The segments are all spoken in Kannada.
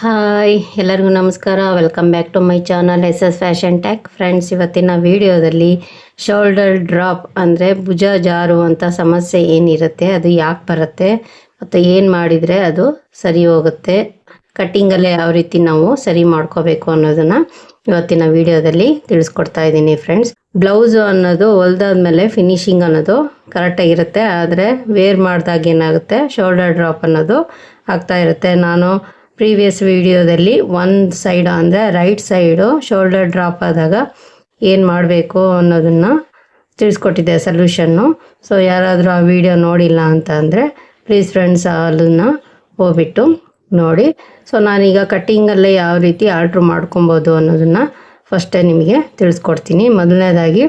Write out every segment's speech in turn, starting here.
ಹಾಯ್, ಎಲ್ಲರಿಗೂ ನಮಸ್ಕಾರ. Welcome back to my channel S S fashion talk friends ಇವತ್ತಿನ ವಿಡಿಯೋದಲ್ಲಿ ಶೋಲ್ಡರ್ ಡ್ರಾಪ್ ಅಂದರೆ ಭುಜ ಜಾರುವಂಥ ಸಮಸ್ಯೆ ಏನಿರುತ್ತೆ, ಅದು ಯಾಕೆ ಬರುತ್ತೆ ಮತ್ತು ಏನು ಮಾಡಿದರೆ ಅದು ಸರಿ ಹೋಗುತ್ತೆ ಕಟ್ಟಿಂಗಲ್ಲೇ ಯಾವ ರೀತಿ ನಾವು ಸರಿ ಮಾಡ್ಕೋಬೇಕು ಅನ್ನೋದನ್ನು ಇವತ್ತಿನ ವಿಡಿಯೋದಲ್ಲಿ ತಿಳಿಸ್ಕೊಡ್ತಾ ಇದ್ದೀನಿ ಫ್ರೆಂಡ್ಸ್ ಬ್ಲೌಸು ಅನ್ನೋದು ಹೊಲ್ದಾದ್ಮೇಲೆ ಫಿನಿಶಿಂಗ್ ಅನ್ನೋದು ಕರೆಕ್ಟಾಗಿರುತ್ತೆ ಆದರೆ ವೇರ್ ಮಾಡಿದಾಗ ಏನಾಗುತ್ತೆ ಶೋಲ್ಡರ್ ಡ್ರಾಪ್ ಅನ್ನೋದು ಆಗ್ತಾ ಇರುತ್ತೆ. ನಾನು ಪ್ರೀವಿಯಸ್ ವಿಡಿಯೋದಲ್ಲಿ ಒಂದು ಸೈಡು ಅಂದರೆ ರೈಟ್ ಸೈಡು ಶೋಲ್ಡರ್ ಡ್ರಾಪ್ ಆದಾಗ ಏನು ಮಾಡಬೇಕು ಅನ್ನೋದನ್ನು ತಿಳಿಸ್ಕೊಟ್ಟಿದ್ದೆ ಸೊಲ್ಯೂಷನ್ನು ಸೊ ಯಾರಾದರೂ ಆ ವಿಡಿಯೋ ನೋಡಿಲ್ಲ ಅಂತ ಅಂದರೆ ಪ್ಲೀಸ್ ಫ್ರೆಂಡ್ಸ್ ಅದನ್ನು ಹೋಗ್ಬಿಟ್ಟು ನೋಡಿ. ಸೊ ನಾನೀಗ ಕಟ್ಟಿಂಗಲ್ಲೇ ಯಾವ ರೀತಿ ಆರ್ಡ್ರ್ ಮಾಡ್ಕೊಬೋದು ಅನ್ನೋದನ್ನು ಫಸ್ಟೇ ನಿಮಗೆ ತಿಳಿಸ್ಕೊಡ್ತೀನಿ. ಮೊದಲನೇದಾಗಿ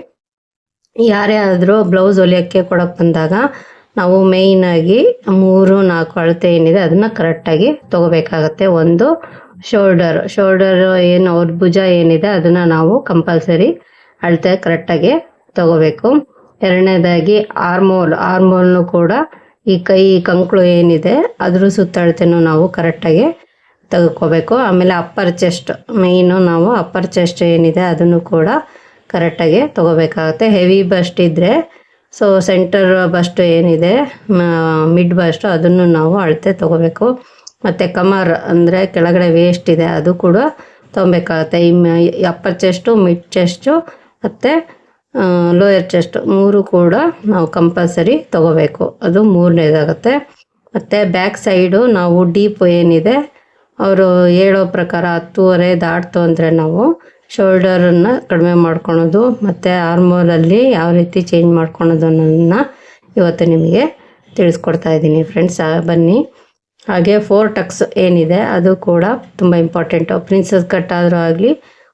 ಯಾರೇ ಆದರೂ ಬ್ಲೌಸ್ ಹೊಲಿಯೋಕ್ಕೆ ಕೊಡೋಕ್ಕೆ ಬಂದಾಗ ನಾವು ಮೇಯ್ನಾಗಿ ಮೂರು, ನಾಲ್ಕು ಅಳತೆ ಏನಿದೆ ಅದನ್ನು ಕರೆಕ್ಟಾಗಿ ತೊಗೋಬೇಕಾಗತ್ತೆ. ಒಂದು ಶೋಲ್ಡರ್ ಶೋಲ್ಡರ್ ಏನು ಅವ್ರ ಭುಜ ಏನಿದೆ ಅದನ್ನು ನಾವು ಕಂಪಲ್ಸರಿ ಅಳತೆ ಕರೆಕ್ಟಾಗಿ ತಗೋಬೇಕು. ಎರಡನೇದಾಗಿ ಆರ್ಮೋಲ್ ಆರ್ಮೋಲ್ನು ಕೂಡ ಈ ಕೈ, ಕಂಕಳು ಏನಿದೆ ಅದ್ರ ಸುತ್ತಳತೆನೂ ನಾವು ಕರೆಕ್ಟಾಗಿ ತಗೋಬೇಕು ಆಮೇಲೆ ಅಪ್ಪರ್ ಚೆಸ್ಟ್ ಮೇಯ್ನು ನಾವು ಅಪ್ಪರ್ ಚೆಸ್ಟ್ ಏನಿದೆ ಅದನ್ನು ಕೂಡ ಕರೆಕ್ಟಾಗಿ ತಗೋಬೇಕಾಗುತ್ತೆ. ಹೆವಿ ಬಸ್ಟ್ ಇದ್ದರೆ ಸೊ ಸೆಂಟರ್ ಬಸ್ಟ್ ಏನಿದೆ ಮಿಡ್ ಬಸ್ಟ್ ಅದನ್ನು ನಾವು ಅಳತೆ ತೊಗೋಬೇಕು. ಮತ್ತು ಕಮರ್ ಅಂದರೆ ಕೆಳಗಡೆ ವೇಸ್ಟ್ ಇದೆ, ಅದು ಕೂಡ ತೊಗೊಬೇಕಾಗತ್ತೆ. ಈ ಅಪ್ಪರ್ ಚೆಸ್ಟು ಮಿಡ್ ಚೆಸ್ಟು ಮತ್ತು ಲೋಯರ್ ಚೆಸ್ಟ್ ಮೂರು ಕೂಡ ನಾವು ಕಂಪಲ್ಸರಿ ತೊಗೋಬೇಕು. ಅದು ಮೂರನೇದಾಗುತ್ತೆ. ಮತ್ತು ಬ್ಯಾಕ್ ಸೈಡು ನಾವು ಡೀಪ್ ಏನಿದೆ, ಅವರು ಹೇಳೋ ಪ್ರಕಾರ ಹತ್ತುವರೆ ದಾಟ್ತು ಅಂದರೆ ನಾವು ಶೋಲ್ಡರನ್ನು ಕಡಿಮೆ ಮಾಡ್ಕೊಳೋದು ಮತ್ತು ಆರ್ಮೋಲಲ್ಲಿ ಯಾವ ರೀತಿ ಚೇಂಜ್ ಮಾಡ್ಕೊಳೋದು ಅನ್ನೋದನ್ನ ಇವತ್ತು ನಿಮಗೆ ತಿಳಿಸ್ಕೊಡ್ತಾ ಇದ್ದೀನಿ ಫ್ರೆಂಡ್ಸ್ ಬನ್ನಿ. ಹಾಗೆ ಫೋರ್ ಟಕ್ಸ್ ಏನಿದೆ, ಅದು ಕೂಡ ತುಂಬ ಇಂಪಾರ್ಟೆಂಟು ಪ್ರಿನ್ಸಸ್ ಕಟ್ ಆದರೂ ಆಗಲಿ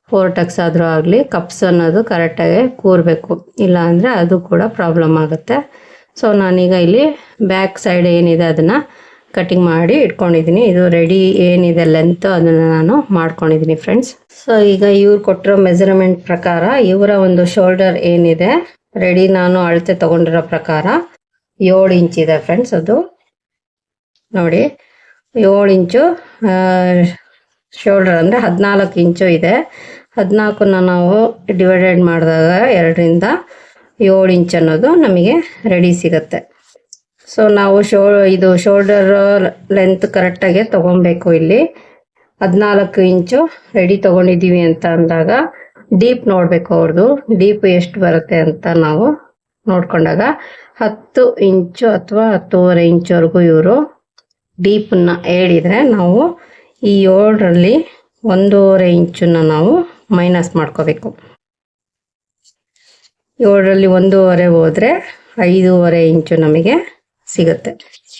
ಫೋರ್ ಟಕ್ಸ್ ಆದರೂ ಆಗಲಿ ಕಪ್ಸ್ ಅನ್ನೋದು ಕರೆಕ್ಟಾಗಿ ಕೂರಬೇಕು. ಇಲ್ಲಾಂದರೆ ಅದು ಕೂಡ ಪ್ರಾಬ್ಲಮ್ ಆಗುತ್ತೆ. ಸೊ ನಾನೀಗ ಇಲ್ಲಿ ಬ್ಯಾಕ್ ಸೈಡ್ ಏನಿದೆ ಅದನ್ನು ಕಟಿಂಗ್ ಮಾಡಿ ಇಟ್ಕೊಂಡಿದ್ದೀನಿ. ಇದು ರೆಡಿ ಏನಿದೆ ಲೆಂತ್ ಅದನ್ನು ನಾನು ಮಾಡ್ಕೊಂಡಿದ್ದೀನಿ ಫ್ರೆಂಡ್ಸ್ ಸೊ ಈಗ ಇವ್ರು ಕೊಟ್ಟಿರೋ ಮೆಜರ್ಮೆಂಟ್ ಪ್ರಕಾರ ಇವರ ಒಂದು ಶೋಲ್ಡರ್ ಏನಿದೆ ರೆಡಿ ನಾನು ಅಳತೆ ತಗೊಂಡಿರೋ ಪ್ರಕಾರ ಏಳು ಇಂಚ್ ಇದೆ ಫ್ರೆಂಡ್ಸ್ ಅದು. ನೋಡಿ, ಏಳು ಇಂಚು ಶೋಲ್ಡರ್ ಅಂದರೆ ಹದಿನಾಲ್ಕು ಇಂಚು ಇದೆ. ಹದಿನಾಲ್ಕನ್ನ ನಾವು ಡಿವೈಡೆಡ್ ಮಾಡಿದಾಗ ಎರಡರಿಂದ ಏಳು ಇಂಚ್ ಅನ್ನೋದು ನಮಗೆ ರೆಡಿ ಸಿಗುತ್ತೆ. ಸೊ ನಾವು ಶೋ ಇದು ಶೋಲ್ಡರ್ ಲೆಂತ್ ಕರೆಕ್ಟಾಗಿ ತೊಗೊಬೇಕು ಇಲ್ಲಿ. ಹದಿನಾಲ್ಕು ಇಂಚು ರೆಡಿ ತೊಗೊಂಡಿದ್ದೀವಿ ಅಂತ ಅಂದಾಗ ಡೀಪ್ ನೋಡಬೇಕು ಅವ್ರದ್ದು ಡೀಪ್ ಎಷ್ಟು ಬರುತ್ತೆ ಅಂತ ನಾವು ನೋಡ್ಕೊಂಡಾಗ ಹತ್ತು ಇಂಚು ಅಥವಾ ಹತ್ತೂವರೆ ಇಂಚುವರೆಗೂ ಇವರು ಡೀಪನ್ನ ಹೇಳಿದರೆ ನಾವು ಈ ಏಳರಲ್ಲಿ ಒಂದೂವರೆ ಇಂಚನ್ನು ನಾವು ಮೈನಸ್ ಮಾಡ್ಕೋಬೇಕು. ಏಳರಲ್ಲಿ ಒಂದೂವರೆ ಹೋದರೆ ಐದೂವರೆ ಇಂಚು ನಮಗೆ ಸಿಗುತ್ತೆ.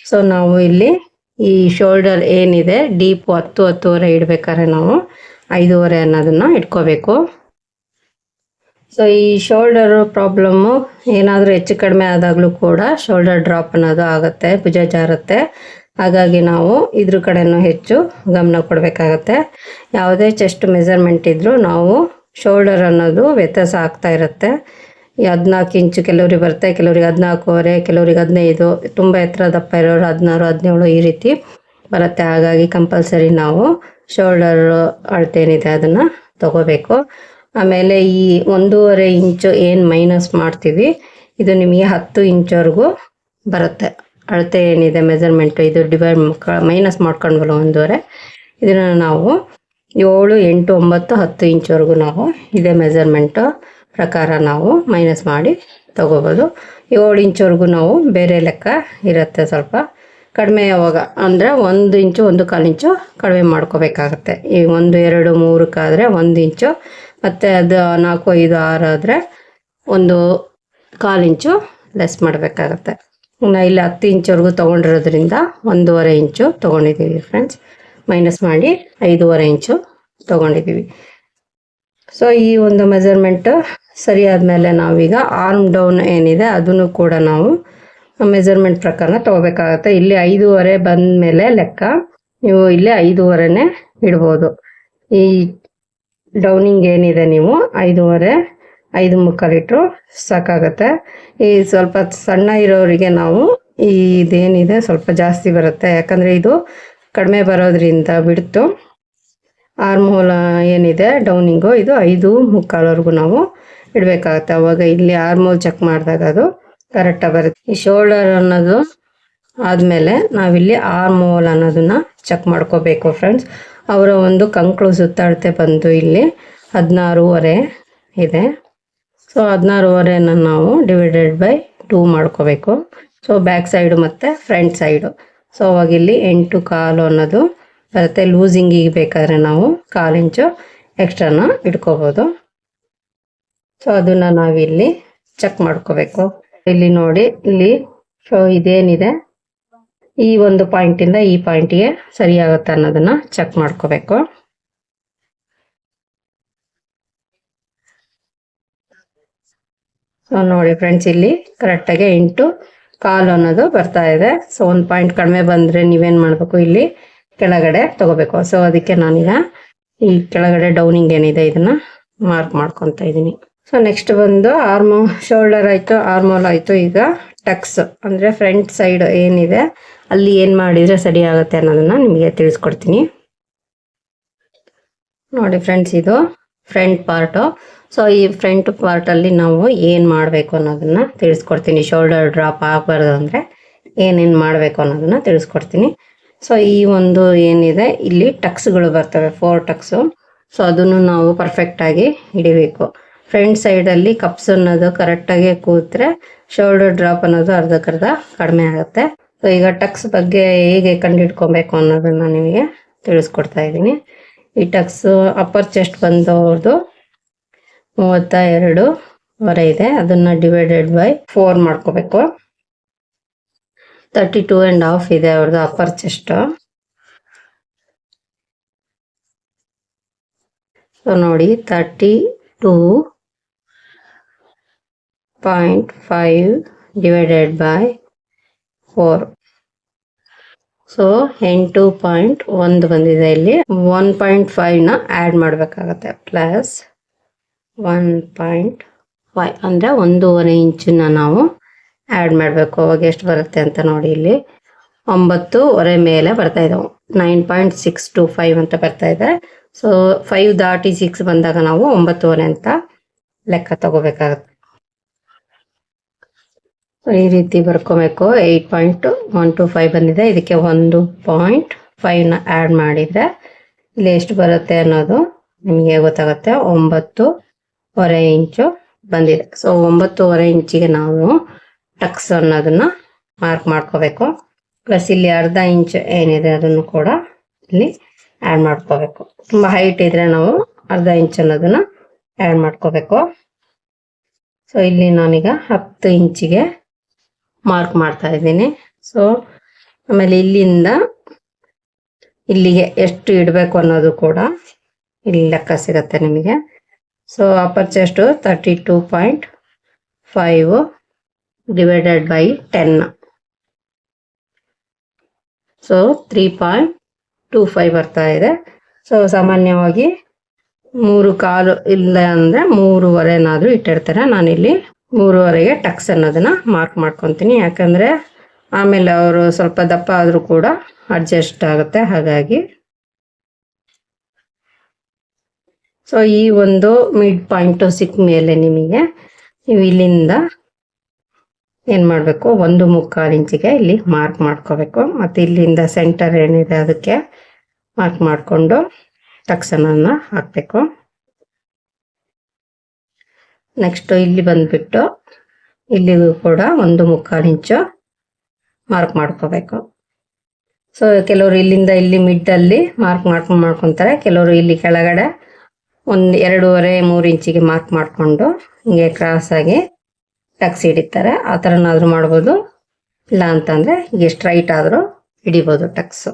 ಸೊ ನಾವು ಇಲ್ಲಿ ಈ ಶೋಲ್ಡರ್ ಏನಿದೆ ಡೀಪ್ ಹತ್ತು, ಹತ್ತುವರೆ ಇಡಬೇಕಾದ್ರೆ ನಾವು ಐದೂವರೆ ಅನ್ನೋದನ್ನ ಇಟ್ಕೋಬೇಕು. ಸೊ ಈ ಶೋಲ್ಡರ್ ಪ್ರಾಬ್ಲಮ್ಮು ಏನಾದರೂ ಹೆಚ್ಚು ಕಡಿಮೆ ಆದಾಗಲೂ ಕೂಡ ಶೋಲ್ಡರ್ ಡ್ರಾಪ್ ಅನ್ನೋದು ಆಗುತ್ತೆ, ಭುಜ ಜಾರುತ್ತೆ. ಹಾಗಾಗಿ ನಾವು ಇದ್ರ ಕಡೆನೂ ಹೆಚ್ಚು ಗಮನ ಕೊಡಬೇಕಾಗತ್ತೆ. ಯಾವುದೇ ಚೆಸ್ಟ್ ಮೆಜರ್ಮೆಂಟ್ ಇದ್ದರೂ ನಾವು ಶೋಲ್ಡರ್ ಅನ್ನೋದು ವ್ಯತ್ಯಾಸ ಆಗ್ತಾ ಇರುತ್ತೆ. ಹದಿನಾಲ್ಕು ಇಂಚು ಕೆಲವ್ರಿಗೆ ಬರುತ್ತೆ ಕೆಲವ್ರಿಗೆ ಹದಿನಾಲ್ಕೂವರೆ, ಕೆಲವ್ರಿಗೆ ಹದಿನೈದು, ತುಂಬ ಎತ್ತರ ದಪ್ಪ ಇರೋರು ಹದಿನಾರು, ಹದಿನೇಳು ಈ ರೀತಿ ಬರುತ್ತೆ. ಹಾಗಾಗಿ ಕಂಪಲ್ಸರಿ ನಾವು ಶೋಲ್ಡರ್ ಅಳತೇನಿದೆ ಅದನ್ನು ತಗೋಬೇಕು. ಆಮೇಲೆ ಈ ಒಂದೂವರೆ ಇಂಚು ಏನು ಮೈನಸ್ ಮಾಡ್ತೀವಿ, ಇದು ನಿಮಗೆ ಹತ್ತು ಇಂಚ್ವರೆಗೂ ಬರುತ್ತೆ. ಅಳತೆ ಏನಿದೆ ಮೆಜರ್ಮೆಂಟು ಇದು ಡಿವೈಡ್ ಮೈನಸ್ ಮಾಡ್ಕೊಂಡ್ವಲ್ಲ ಒಂದೂವರೆ, ಇದನ್ನು ನಾವು ಏಳು ಎಂಟು ಒಂಬತ್ತು ಹತ್ತು ಇಂಚ್ವರೆಗೂ ನಾವು ಇದೇ ಮೆಜರ್ಮೆಂಟು ಪ್ರಕಾರ ನಾವು ಮೈನಸ್ ಮಾಡಿ ತಗೋಬೋದು. ಏಳು ಇಂಚ್ವರೆಗೂ ನಾವು ಬೇರೆ ಲೆಕ್ಕ ಇರುತ್ತೆ ಸ್ವಲ್ಪ ಕಡಿಮೆ ಯಾವಾಗ ಅಂದರೆ ಒಂದು ಇಂಚು, ಒಂದು ಕಾಲು ಇಂಚು ಕಡಿಮೆ ಮಾಡ್ಕೋಬೇಕಾಗತ್ತೆ. ಈ ಒಂದು, ಎರಡು ಮೂರಕ್ಕಾದರೆ ಒಂದು ಇಂಚು, ಮತ್ತು ಅದು ನಾಲ್ಕು, ಐದು, ಆರು ಆದರೆ ಒಂದು ಕಾಲು ಇಂಚು ಲೆಸ್ ಮಾಡಬೇಕಾಗತ್ತೆ. ಇನ್ನು ಇಲ್ಲಿ ಹತ್ತು ಇಂಚ್ವರೆಗೂ ತೊಗೊಂಡಿರೋದ್ರಿಂದ ಒಂದೂವರೆ ಇಂಚು ತೊಗೊಂಡಿದ್ದೀವಿ ಫ್ರೆಂಡ್ಸ್ ಮೈನಸ್ ಮಾಡಿ ಐದೂವರೆ ಇಂಚು ತೊಗೊಂಡಿದ್ದೀವಿ. ಸೊ ಈ ಒಂದು ಮೆಜರ್ಮೆಂಟ್ ಸರಿ ಆದಮೇಲೆ ನಾವೀಗ ಆರ್ಮ್ ಡೌನ್ ಏನಿದೆ, ಅದನ್ನು ಕೂಡ ನಾವು ಮೆಜರ್ಮೆಂಟ್ ಪ್ರಕಾರ ತೊಗೋಬೇಕಾಗತ್ತೆ. ಇಲ್ಲಿ ಐದೂವರೆ ಬಂದ ಮೇಲೆ ಲೆಕ್ಕ. ನೀವು ಇಲ್ಲಿ ಐದೂವರೆನೇ ಇಡ್ಬೋದು. ಈ ಡೌನಿಂಗ್ ಏನಿದೆ ನೀವು, ಐದೂವರೆ, ಐದು ಮುಕ್ಕಾಲಿಟ್ರು ಲೀಟ್ರು ಸಾಕಾಗತ್ತೆ. ಈ ಸ್ವಲ್ಪ ಸಣ್ಣ ಇರೋರಿಗೆ ನಾವು ಈ ಇದೇನಿದೆ, ಸ್ವಲ್ಪ ಜಾಸ್ತಿ ಬರುತ್ತೆ. ಯಾಕಂದರೆ ಇದು ಕಡಿಮೆ ಬರೋದ್ರಿಂದ ಬಿಡ್ತು. ಆರ್ಮೋಲ್ ಏನಿದೆ ಡೌನಿಂಗು ಇದು ಐದು ಮುಕ್ಕಾಲ್ವರೆಗೂ ನಾವು ಇಡಬೇಕಾಗತ್ತೆ. ಅವಾಗ ಇಲ್ಲಿ ಆರ್ಮೋಲ್ ಚೆಕ್ ಮಾಡಿದಾಗ ಅದು ಕರೆಕ್ಟಾಗಿ ಬರುತ್ತೆ. ಈ ಶೋಲ್ಡರ್ ಅನ್ನೋದು ಆದಮೇಲೆ ನಾವಿಲ್ಲಿ ಆರ್ಮೋಲ್ ಅನ್ನೋದನ್ನ ಚೆಕ್ ಮಾಡ್ಕೋಬೇಕು ಫ್ರೆಂಡ್ಸ್ ಅವರ ಒಂದು ಕಂಕ್ಳು ಸುತ್ತಾಡ್ತೆ ಬಂದು ಇಲ್ಲಿ ಹದಿನಾರೂವರೆ ಇದೆ. ಸೊ ಹದಿನಾರೂವರೆನ ನಾವು ಡಿವೈಡೆಡ್ ಬೈ ಟೂ ಮಾಡ್ಕೋಬೇಕು. ಸೊ ಬ್ಯಾಕ್ ಸೈಡು ಮತ್ತು ಫ್ರಂಟ್ ಸೈಡು ಸೊ ಅವಾಗಿಲ್ಲಿ ಎಂಟು ಕಾಲು ಅನ್ನೋದು ಬರುತ್ತೆ. ಲೂಸಿಂಗಿಗೆ ಬೇಕಾದ್ರೆ ನಾವು ಕಾಲು ಇಂಚು ಎಕ್ಸ್ಟ್ರಾನ ಇಟ್ಕೋಬೋದು. ಸೊ ಅದನ್ನ ನಾವಿಲ್ಲಿ ಚೆಕ್ ಮಾಡ್ಕೋಬೇಕು. ಇಲ್ಲಿ ನೋಡಿ, ಇಲ್ಲಿ ಸೊ ಇದೇನಿದೆ. ಈ ಒಂದು ಪಾಯಿಂಟಿಂದ ಈ ಪಾಯಿಂಟಿಗೆ ಸರಿಯಾಗುತ್ತೆ ಅನ್ನೋದನ್ನ ಚೆಕ್ ಮಾಡ್ಕೋಬೇಕು. ಸೊ ನೋಡಿ ಫ್ರೆಂಡ್ಸ್ ಇಲ್ಲಿ ಕರೆಕ್ಟಾಗಿ ಎಂಟು ಕಾಲು ಅನ್ನೋದು ಬರ್ತಾ ಇದೆ. ಸೊ ಒಂದು ಪಾಯಿಂಟ್ ಕಡಿಮೆ ಬಂದರೆ ನೀವೇನು ಮಾಡಬೇಕು ಇಲ್ಲಿ? ಕೆಳಗಡೆ ತಗೋಬೇಕು. ಸೊ ಅದಕ್ಕೆ ನಾನೀಗ ಈ ಕೆಳಗಡೆ ಡೌನಿಂಗ್ ಏನಿದೆ ಇದನ್ನ ಮಾರ್ಕ್ ಮಾಡ್ಕೊತಾ ಇದ್ದೀನಿ. ಸೊ ನೆಕ್ಸ್ಟ್ ಬಂದು ಆರ್ಮೋ ಶೋಲ್ಡರ್ ಆಯಿತು ಆರ್ಮೋಲ್ ಆಯಿತು ಈಗ ಟಕ್ಸ್ ಅಂದರೆ ಫ್ರಂಟ್ ಸೈಡ್ ಏನಿದೆ, ಅಲ್ಲಿ ಏನು ಮಾಡಿದರೆ ಸರಿ ಆಗುತ್ತೆ ಅನ್ನೋದನ್ನ ನಿಮಗೆ ತಿಳಿಸ್ಕೊಡ್ತೀನಿ. ನೋಡಿ ಫ್ರೆಂಡ್ಸ್ ಇದು ಫ್ರಂಟ್ ಪಾರ್ಟು ಸೊ ಈ ಫ್ರಂಟ್ ಪಾರ್ಟಲ್ಲಿ ನಾವು ಏನು ಮಾಡಬೇಕು ಅನ್ನೋದನ್ನ ತಿಳಿಸ್ಕೊಡ್ತೀನಿ. ಶೋಲ್ಡರ್ ಡ್ರಾಪ್ ಆಗಬಾರ್ದು ಅಂದರೆ ಏನೇನು ಮಾಡಬೇಕು ಅನ್ನೋದನ್ನ ತಿಳಿಸ್ಕೊಡ್ತೀನಿ. ಸೊ ಈ ಒಂದು ಏನಿದೆ, ಇಲ್ಲಿ ಟಕ್ಸ್ಗಳು ಬರ್ತವೆ ಫೋರ್ ಟಕ್ಸು. ಸೊ ಅದನ್ನು ನಾವು ಪರ್ಫೆಕ್ಟಾಗಿ ಹಿಡಿಬೇಕು. ಫ್ರಂಟ್ ಸೈಡಲ್ಲಿ ಕಪ್ಸ್ ಅನ್ನೋದು ಕರೆಕ್ಟಾಗಿ ಕೂತ್ರೆ ಶೋಲ್ಡರ್ ಡ್ರಾಪ್ ಅನ್ನೋದು ಅರ್ಧಕ್ಕರ್ಧ ಕಡಿಮೆ ಆಗುತ್ತೆ. ಸೊ ಈಗ ಟಕ್ಸ್ ಬಗ್ಗೆ ಹೇಗೆ ಕಂಡುಹಿಡ್ಕೊಬೇಕು ಅನ್ನೋದನ್ನ ನಿಮಗೆ ತಿಳಿಸ್ಕೊಡ್ತಾ ಇದ್ದೀನಿ. ಈ ಟಕ್ಸ್ ಅಪ್ಪರ್ ಚೆಸ್ಟ್ ಬಂದವ್ರದ್ದು ಮೂವತ್ತ ಎರಡು ವರೆ ಇದೆ. ಅದನ್ನ ಡಿವೈಡೆಡ್ ಬೈ ಫೋರ್ ಮಾಡ್ಕೋಬೇಕು. ತರ್ಟಿ ಟೂ ಆ್ಯಂಡ್ ಹಾಫ್ ಇದೆ ಅವ್ರದ್ದು ಅಪ್ಪರ್ ಚೆಸ್ಟು ಸೊ ನೋಡಿ thirty two point five divided by four so ಎಂಟು ಪಾಯಿಂಟ್ ಒಂದು ಬಂದಿದೆ ಇಲ್ಲಿ. ಒನ್ ಪಾಯಿಂಟ್ ಫೈವ್ನ ಆ್ಯಡ್ ಮಾಡಬೇಕಾಗತ್ತೆ. ಪ್ಲಸ್ ಒನ್ ಪಾಯಿಂಟ್ ಫೈವ್ ಅಂದರೆ ಒಂದೂವರೆ ಇಂಚನ್ನ ನಾವು ಆ್ಯಡ್ ಮಾಡಬೇಕು. ಅವಾಗ ಎಷ್ಟು ಬರುತ್ತೆ ಅಂತ ನೋಡಿ ಇಲ್ಲಿ. ಒಂಬತ್ತುವರೆ ಮೇಲೆ ಬರ್ತಾ ಇದ್ದಾವೆ nine point six two five ಅಂತ ಬರ್ತಾ ಇದೆ. ಸೊ ಫೈವ್ ದಾಟಿ ಸಿಕ್ಸ್ ಬಂದಾಗ ನಾವು ಒಂಬತ್ತುವರೆ ಅಂತ ಲೆಕ್ಕ ತಗೋಬೇಕಾಗುತ್ತೆ. ಸೊ ಈ ರೀತಿ ಬರ್ಕೋಬೇಕು. Eight point one two five ಬಂದಿದೆ. ಇದಕ್ಕೆ ಒಂದು ಪಾಯಿಂಟ್ ಫೈವ್ನ ಆ್ಯಡ್ ಮಾಡಿದರೆ ಇಲ್ಲಿ ಎಷ್ಟು ಬರುತ್ತೆ ಅನ್ನೋದು ನಿಮಗೆ ಗೊತ್ತಾಗುತ್ತೆ. ಒಂಬತ್ತುವರೆ ಇಂಚು ಬಂದಿದೆ. ಸೊ ಒಂಬತ್ತುವರೆ ಇಂಚಿಗೆ ನಾವು ಟಕ್ಸ್ ಅನ್ನೋದನ್ನ ಮಾರ್ಕ್ ಮಾಡ್ಕೋಬೇಕು. ಪ್ಲಸ್ ಇಲ್ಲಿ ಅರ್ಧ ಇಂಚ್ ಏನಿದೆ ಅದನ್ನು ಕೂಡ ಇಲ್ಲಿ ಆ್ಯಡ್ ಮಾಡ್ಕೋಬೇಕು. ತುಂಬ ಹೈಟ್ ಇದ್ರೆ ನಾವು ಅರ್ಧ ಇಂಚ್ ಅನ್ನೋದನ್ನ ಆ್ಯಡ್ ಮಾಡ್ಕೋಬೇಕು. ಸೊ ಇಲ್ಲಿ ನಾನೀಗ ಹತ್ತು ಇಂಚಿಗೆ ಮಾರ್ಕ್ ಮಾಡ್ತಾ ಇದ್ದೀನಿ. ಸೊ ಆಮೇಲೆ ಇಲ್ಲಿಂದ ಇಲ್ಲಿಗೆ ಎಷ್ಟು ಇಡಬೇಕು ಅನ್ನೋದು ಕೂಡ ಇಲ್ಲಿ ಲೆಕ್ಕ ಸಿಗತ್ತೆ ನಿಮಗೆ. So upper chest thirty two point five divided by ten so three point two five ಬರ್ತಾ ಇದೆ. ಸೊ ಸಾಮಾನ್ಯವಾಗಿ ಮೂರು ಕಾಲು ಇಲ್ಲ ಅಂದರೆ ಮೂರುವರೆನಾದರೂ ಇಟ್ಟಿರ್ತಾರೆ. ನಾನಿಲ್ಲಿ ಮೂರುವರೆಗೆ ಟಕ್ಸ್ ಅನ್ನೋದನ್ನ ಮಾರ್ಕ್ ಮಾಡ್ಕೊತೀನಿ. ಯಾಕಂದರೆ ಆಮೇಲೆ ಅವರು ಸ್ವಲ್ಪ ದಪ್ಪ ಆದರೂ ಕೂಡ ಅಡ್ಜಸ್ಟ್ ಆಗುತ್ತೆ. ಹಾಗಾಗಿ ಸೊ ಈ ಒಂದು ಮಿಡ್ ಪಾಯಿಂಟು ಸಿಕ್ಕ ಮೇಲೆ ನಿಮಗೆ ನೀವು ಇಲ್ಲಿಂದ ಏನು ಮಾಡಬೇಕು? ಒಂದು ಮುಕ್ಕಾಲು ಇಂಚಿಗೆ ಇಲ್ಲಿ ಮಾರ್ಕ್ ಮಾಡ್ಕೋಬೇಕು. ಮತ್ತು ಇಲ್ಲಿಂದ ಸೆಂಟರ್ ಏನಿದೆ ಅದಕ್ಕೆ ಮಾರ್ಕ್ ಮಾಡಿಕೊಂಡು ತಕ್ಷಣ ಹಾಕಬೇಕು. ನೆಕ್ಸ್ಟು ಇಲ್ಲಿ ಬಂದ್ಬಿಟ್ಟು ಇಲ್ಲಿಗೂ ಕೂಡ ಒಂದು ಮುಕ್ಕಾಲು ಇಂಚು ಮಾರ್ಕ್ ಮಾಡ್ಕೋಬೇಕು. ಸೊ ಕೆಲವರು ಇಲ್ಲಿಂದ ಇಲ್ಲಿ ಮಿಡ್ಡಲ್ಲಿ ಮಾರ್ಕ್ ಮಾಡ್ಕೊಂಡು ಮಾಡ್ಕೊತಾರೆ. ಕೆಲವರು ಇಲ್ಲಿ ಕೆಳಗಡೆ ಒಂದು ಎರಡೂವರೆ ಮೂರು ಇಂಚಿಗೆ ಮಾರ್ಕ್ ಮಾಡಿಕೊಂಡು ಹಿಂಗೆ ಕ್ರಾಸಾಗಿ ಟಕ್ಸ್ ಹಿಡಿತಾರೆ. ಆ ಥರನಾದರೂ ಮಾಡ್ಬೋದು. ಇಲ್ಲ ಅಂತಂದರೆ ಹೀಗೆ ಸ್ಟ್ರೈಟ್ ಆದರೂ ಹಿಡಿಬೋದು ಟಕ್ಸು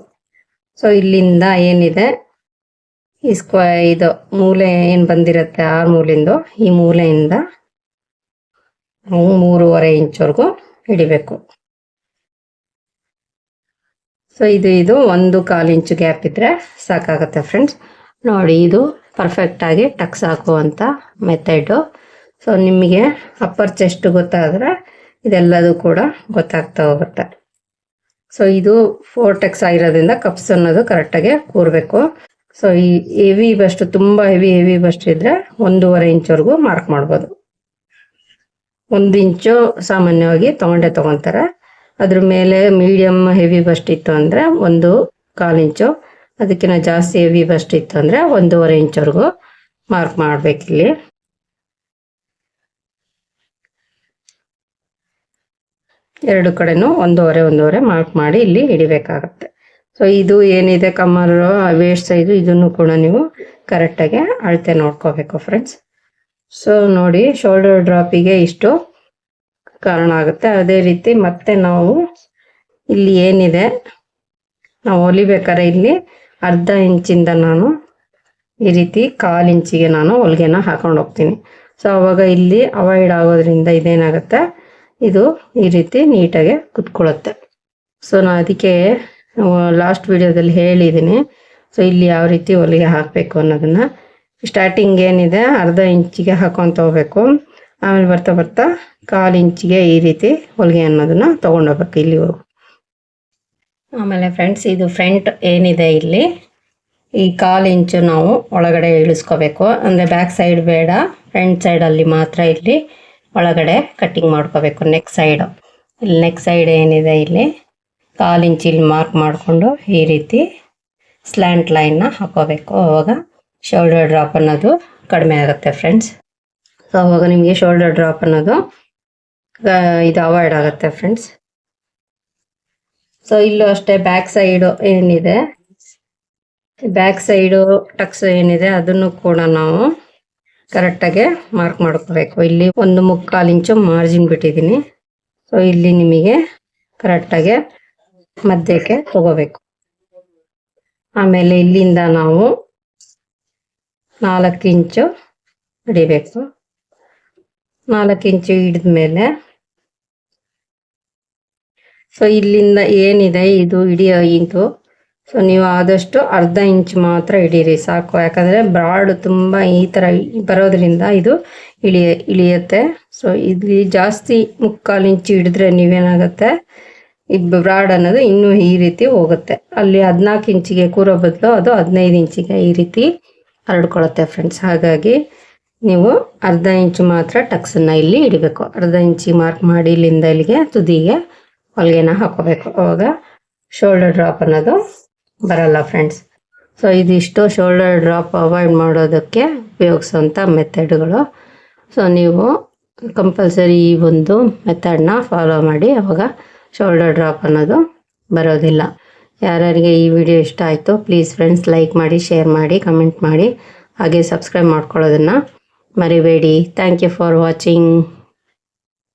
ಸೊ ಇಲ್ಲಿಂದ ಏನಿದೆ? ಈ ಸ್ಕ್ವ ಇದು ಮೂಲೆ ಏನು ಬಂದಿರುತ್ತೆ ಆ ಮೂಲಿಂದು ಈ ಮೂಲೆಯಿಂದ ಮೂರುವರೆ ಇಂಚ್ವರೆಗೂ ಹಿಡಿಬೇಕು. ಸೊ ಇದು ಇದು ಒಂದು ಕಾಲು ಇಂಚು ಗ್ಯಾಪ್ ಇದ್ದರೆ ಸಾಕಾಗುತ್ತೆ ಫ್ರೆಂಡ್ಸ್ ನೋಡಿ, ಇದು ಪರ್ಫೆಕ್ಟಾಗಿ ಟಕ್ಸ್ ಹಾಕುವಂಥ ಮೆಥಡು ಸೊ ನಿಮಗೆ ಅಪ್ಪರ್ ಚೆಸ್ಟ್ ಗೊತ್ತಾದ್ರೆ ಇದೆಲ್ಲದೂ ಕೂಡ ಗೊತ್ತಾಗ್ತಾ ಹೋಗುತ್ತೆ. ಸೊ ಇದು ಫೋರ್ ಟೆಕ್ಸ್ ಆಗಿರೋದ್ರಿಂದ ಕಪ್ಸ್ ಅನ್ನೋದು ಕರೆಕ್ಟಾಗಿ ಕೂರಬೇಕು. ಸೊ ಈ ಹೆವಿ ಬಸ್ಟ್ ತುಂಬ ಹೆವಿ ಹೆವಿ ಬಸ್ಟ್ ಇದ್ರೆ ಒಂದೂವರೆ ಇಂಚವರೆಗೂ ಮಾರ್ಕ್ ಮಾಡ್ಬೋದು. ಒಂದು ಇಂಚು ಸಾಮಾನ್ಯವಾಗಿ ತಗೊಂಡೆ ತಗೊಂತಾರೆ. ಅದ್ರ ಮೇಲೆ ಮೀಡಿಯಮ್ ಹೆವಿ ಬಸ್ಟ್ ಇತ್ತು ಅಂದರೆ ಒಂದು ಕಾಲು ಇಂಚು ಅದಕ್ಕಿಂತ ಜಾಸ್ತಿ ಹೆವಿ ಬಸ್ಟ್ ಇತ್ತು ಅಂದರೆ ಒಂದೂವರೆ ಇಂಚ್ವರೆಗೂ ಮಾರ್ಕ್ ಮಾಡ್ಬೇಕಿಲ್ಲಿ. ಎರಡು ಕಡೆನೂ ಒಂದೂವರೆ ಒಂದೂವರೆ ಮಾರ್ಕ್ ಮಾಡಿ ಇಲ್ಲಿ ಹಿಡಿಬೇಕಾಗತ್ತೆ. ಸೊ ಇದು ಏನಿದೆ ಕಮ್ಮರ್ ವೇಸ್ಟ್ ಸೈಜು ಇದನ್ನು ಕೂಡ ನೀವು ಕರೆಕ್ಟಾಗಿ ಅಳತೆ ನೋಡ್ಕೋಬೇಕು ಫ್ರೆಂಡ್ಸ್ ಸೊ ನೋಡಿ ಶೋಲ್ಡರ್ ಡ್ರಾಪಿಗೆ ಇಷ್ಟು ಕಾರಣ ಆಗುತ್ತೆ. ಅದೇ ರೀತಿ ಮತ್ತೆ ನಾವು ಇಲ್ಲಿ ಏನಿದೆ, ನಾವು ಹೊಲಿಬೇಕಾದ್ರೆ ಇಲ್ಲಿ ಅರ್ಧ ಇಂಚಿಂದ ನಾನು ಈ ರೀತಿ ಕಾಲು ಇಂಚಿಗೆ ನಾನು ಹೊಲಿಗೆನ ಹಾಕೊಂಡು ಹೋಗ್ತೀನಿ. ಸೊ ಅವಾಗ ಇಲ್ಲಿ ಅವಾಯ್ಡ್ ಆಗೋದ್ರಿಂದ ಇದೇನಾಗುತ್ತೆ ಇದು ಈ ರೀತಿ ನೀಟಾಗಿ ಕುತ್ಕೊಳ್ಳುತ್ತೆ. ಸೊ ನಾನು ಅದಕ್ಕೆ ಲಾಸ್ಟ್ ವಿಡಿಯೋದಲ್ಲಿ ಹೇಳಿದ್ದೀನಿ ಸೊ ಇಲ್ಲಿ ಯಾವ ರೀತಿ ಹೊಲಿಗೆ ಹಾಕಬೇಕು ಅನ್ನೋದನ್ನು. ಸ್ಟಾರ್ಟಿಂಗ್ ಏನಿದೆ, ಅರ್ಧ ಇಂಚಿಗೆ ಹಾಕೊಂತ ಹೋಗ್ಬೇಕು. ಆಮೇಲೆ ಬರ್ತಾ ಬರ್ತಾ ಕಾಲು ಇಂಚಿಗೆ ಈ ರೀತಿ ಹೊಲಿಗೆ ಅನ್ನೋದನ್ನು ತೊಗೊಂಡೋಗ್ಬೇಕು ಇಲ್ಲಿವರೆಗೂ ಆಮೇಲೆ ಫ್ರೆಂಡ್ಸ್ ಇದು ಫ್ರಂಟ್ ಏನಿದೆ ಇಲ್ಲಿ. ಈ ಕಾಲು ಇಂಚು ನಾವು ಒಳಗಡೆ ಇಳಿಸ್ಕೋಬೇಕು. ಅಂದರೆ ಬ್ಯಾಕ್ ಸೈಡ್ ಬೇಡ ಫ್ರಂಟ್ ಸೈಡಲ್ಲಿ ಮಾತ್ರ ಇಲ್ಲಿ ಒಳಗಡೆ ಕಟ್ಟಿಂಗ್ ಮಾಡ್ಕೋಬೇಕು ನೆಕ್ ಸೈಡು ಇಲ್ಲಿ ನೆಕ್ ಸೈಡ್ ಏನಿದೆ ಇಲ್ಲಿ? ಕಾಲು ಇಂಚ್ ಇಲ್ಲಿ ಮಾರ್ಕ್ ಮಾಡಿಕೊಂಡು ಈ ರೀತಿ ಸ್ಲ್ಯಾಂಟ್ ಲೈನ್ನ ಹಾಕೋಬೇಕು. ಅವಾಗ ಶೋಲ್ಡರ್ ಡ್ರಾಪ್ ಅನ್ನೋದು ಕಡಿಮೆ ಆಗುತ್ತೆ ಫ್ರೆಂಡ್ಸ್ ಸೊ ಅವಾಗ ನಿಮಗೆ ಶೋಲ್ಡರ್ ಡ್ರಾಪ್ ಅನ್ನೋದು ಇದು ಅವಾಯ್ಡ್ ಆಗುತ್ತೆ ಫ್ರೆಂಡ್ಸ್ ಸೊ ಇಲ್ಲೂ ಅಷ್ಟೇ ಬ್ಯಾಕ್ ಸೈಡು ಏನಿದೆ? ಬ್ಯಾಕ್ ಸೈಡು ಟಕ್ಸ್ ಏನಿದೆ, ಅದನ್ನು ಕೂಡ ನಾವು ಕರೆಕ್ಟಾಗಿ ಮಾರ್ಕ್ ಮಾಡ್ಕೋಬೇಕು. ಇಲ್ಲಿ ಒಂದು ಮುಕ್ಕಾಲು ಇಂಚು ಮಾರ್ಜಿನ್ ಬಿಟ್ಟಿದ್ದೀನಿ. ಸೊ ಇಲ್ಲಿ ನಿಮಗೆ ಕರೆಕ್ಟಾಗಿ ಮಧ್ಯಕ್ಕೆ ತಗೋಬೇಕು. ಆಮೇಲೆ ಇಲ್ಲಿಂದ ನಾವು ನಾಲ್ಕು ಇಂಚು ಹಿಡಿಬೇಕು. ನಾಲ್ಕು ಇಂಚು ಹಿಡಿದ್ಮೇಲೆ ಸೊ ಇಲ್ಲಿಂದ ಏನಿದೆ? ಇದು ಹಿಡಿಯೋ ಇಂಟು ಸೊ ನೀವು ಆದಷ್ಟು ಅರ್ಧ ಇಂಚ್ ಮಾತ್ರ ಹಿಡೀರಿ ಸಾಕು. ಯಾಕಂದರೆ ಬ್ರಾಡ್ ತುಂಬ ಈ ಥರ ಬರೋದ್ರಿಂದ ಇದು ಇಳಿಯ ಇಳಿಯುತ್ತೆ. ಸೊ ಇಲ್ಲಿ ಜಾಸ್ತಿ ಮುಕ್ಕಾಲು ಇಂಚು ಹಿಡಿದ್ರೆ ನೀವೇನಾಗುತ್ತೆ? ಈ ಬ್ರಾಡ್ ಅನ್ನೋದು ಇನ್ನೂ ಈ ರೀತಿ ಹೋಗುತ್ತೆ. ಅಲ್ಲಿ ಹದಿನಾಲ್ಕು ಇಂಚಿಗೆ ಕೂರೋ ಬದಲು ಅದು ಹದಿನೈದು ಇಂಚಿಗೆ ಈ ರೀತಿ ಹರಡ್ಕೊಳುತ್ತೆ ಫ್ರೆಂಡ್ಸ್. ಹಾಗಾಗಿ ನೀವು ಅರ್ಧ ಇಂಚು ಮಾತ್ರ ಟಕ್ಸನ್ನು ಇಲ್ಲಿ ಹಿಡಿಬೇಕು. ಅರ್ಧ ಇಂಚಿಗೆ ಮಾರ್ಕ್ ಮಾಡಿ ಇಲ್ಲಿಂದ ಇಲ್ಲಿಗೆ ತುದಿಗೆ ಹೊಲಿಗೆನ ಹಾಕೋಬೇಕು. ಅವಾಗ ಶೋಲ್ಡರ್ ಡ್ರಾಪ್ ಅನ್ನೋದು ಬರಲ್ಲ ಫ್ರೆಂಡ್ಸ್ ಸೊ ಇದಿಷ್ಟು ಶೋಲ್ಡರ್ ಡ್ರಾಪ್ ಅವಾಯ್ಡ್ ಮಾಡೋದಕ್ಕೆ ಉಪಯೋಗಿಸೋಂಥ ಮೆಥಡ್ಗಳು ಸೊ ನೀವು ಕಂಪಲ್ಸರಿ ಈ ಒಂದು ಮೆಥಡ್ನ ಫಾಲೋ ಮಾಡಿ, ಅವಾಗ ಶೋಲ್ಡರ್ ಡ್ರಾಪ್ ಅನ್ನೋದು ಬರೋದಿಲ್ಲ. ಯಾರ್ಯಾರಿಗೆ ಈ ವಿಡಿಯೋ ಇಷ್ಟ ಆಯಿತು ಪ್ಲೀಸ್ ಫ್ರೆಂಡ್ಸ್ ಲೈಕ್ ಮಾಡಿ ಶೇರ್ ಮಾಡಿ ಕಮೆಂಟ್ ಮಾಡಿ, ಹಾಗೆ ಸಬ್ಸ್ಕ್ರೈಬ್ ಮಾಡ್ಕೊಳ್ಳೋದನ್ನು ಮರಿಬೇಡಿ. Thank you for watching